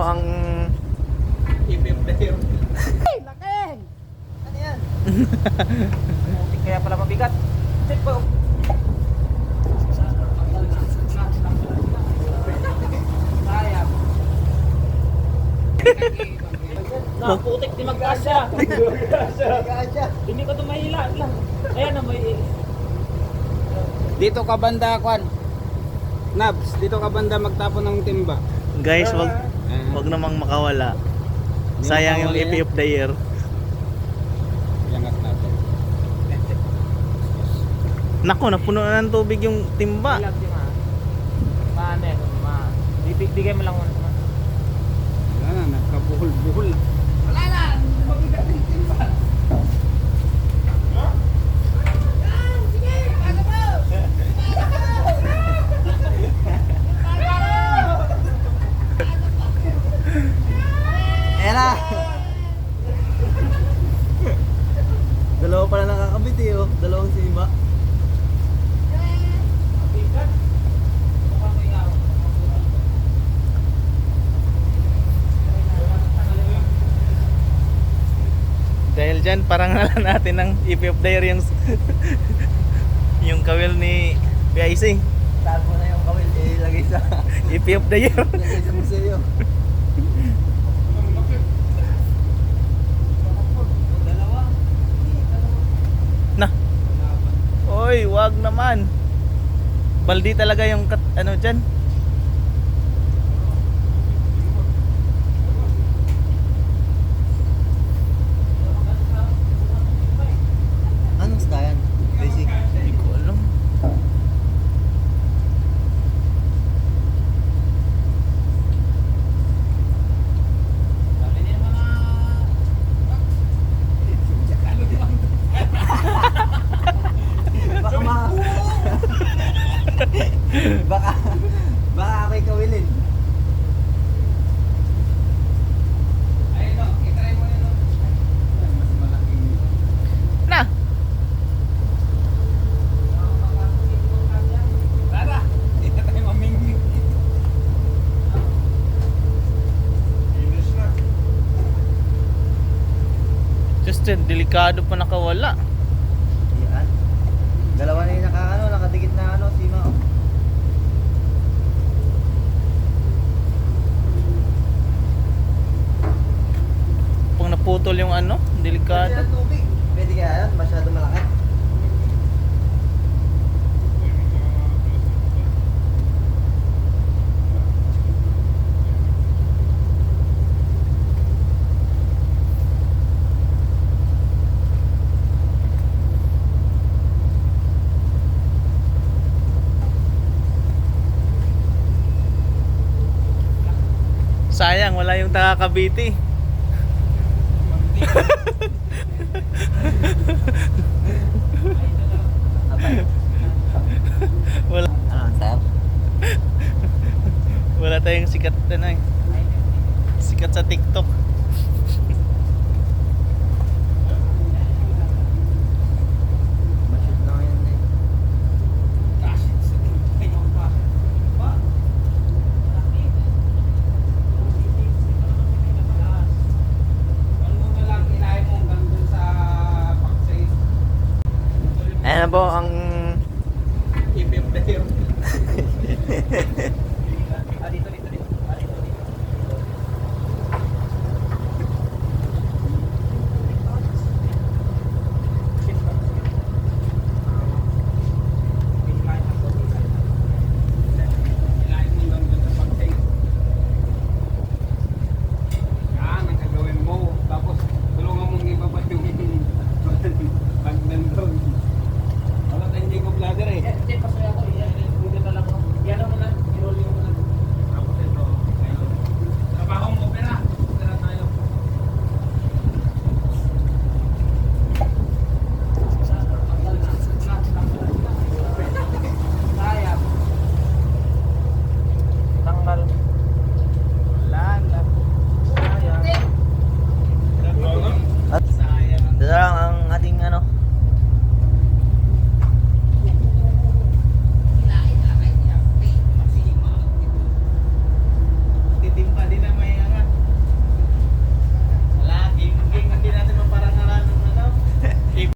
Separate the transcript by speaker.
Speaker 1: ang
Speaker 2: Ipip na yun.
Speaker 3: Ano yan?
Speaker 2: Kaya pala mabigat. Check po. Sayang. Na, putik di mag-asya.
Speaker 3: Gaya.
Speaker 2: Hindi ko ito mahila. Ayan na may...
Speaker 4: Dito ka banda, Kwan. Nabs, dito ka banda magtapon ng timba.
Speaker 1: guys, wag
Speaker 4: Ah.
Speaker 1: wag namang makawala. Sayang yung
Speaker 4: makawala
Speaker 1: EP of the year.
Speaker 4: Iangat natin.
Speaker 1: Nako, napuno na ng tubig yung timba.
Speaker 2: Paano eh? Bigay mo lang muna.
Speaker 4: Wala na, nagkabuhol-buhol.
Speaker 3: Ayan na. Dalawa pala nakakabit eh oh. Dalawang sima.
Speaker 1: Dahil dyan, parang nalan natin ng EP of the year yung, yung kawil ni PIC.
Speaker 3: Tago na yung kawil. Eh, ilagay sa,
Speaker 1: EP of the year.
Speaker 3: ilagay sa museo.
Speaker 1: na. Oy, wag naman. Baldi talaga yung kat, ano dyan.
Speaker 3: Baka... Baka ako'y kawilin.
Speaker 1: Na.
Speaker 4: Tara! Hindi na tayo mamingwing. Inis na.
Speaker 1: Just yun, delikado pa nakawala.
Speaker 3: Yan. Dalawa na yung naka, ano, nakadikit na ano, sima. oh.
Speaker 1: Pag naputol yung ano, delikado.
Speaker 3: Pwede kaya yan? Masyado malaki.
Speaker 1: Sayang, wala yung takakabiti.
Speaker 3: Abay.
Speaker 1: Wala,
Speaker 3: Ano, sir?
Speaker 1: wala tayong sikat na eh. Sikat sa TikTok.
Speaker 3: Mashoot lang yan eh.
Speaker 4: Kasit sa tingin yung pa. Ba? Ano mo na lang ilahin mo hanggang dun sa paksay.
Speaker 1: Ayan na po ang
Speaker 2: Ipip na yun.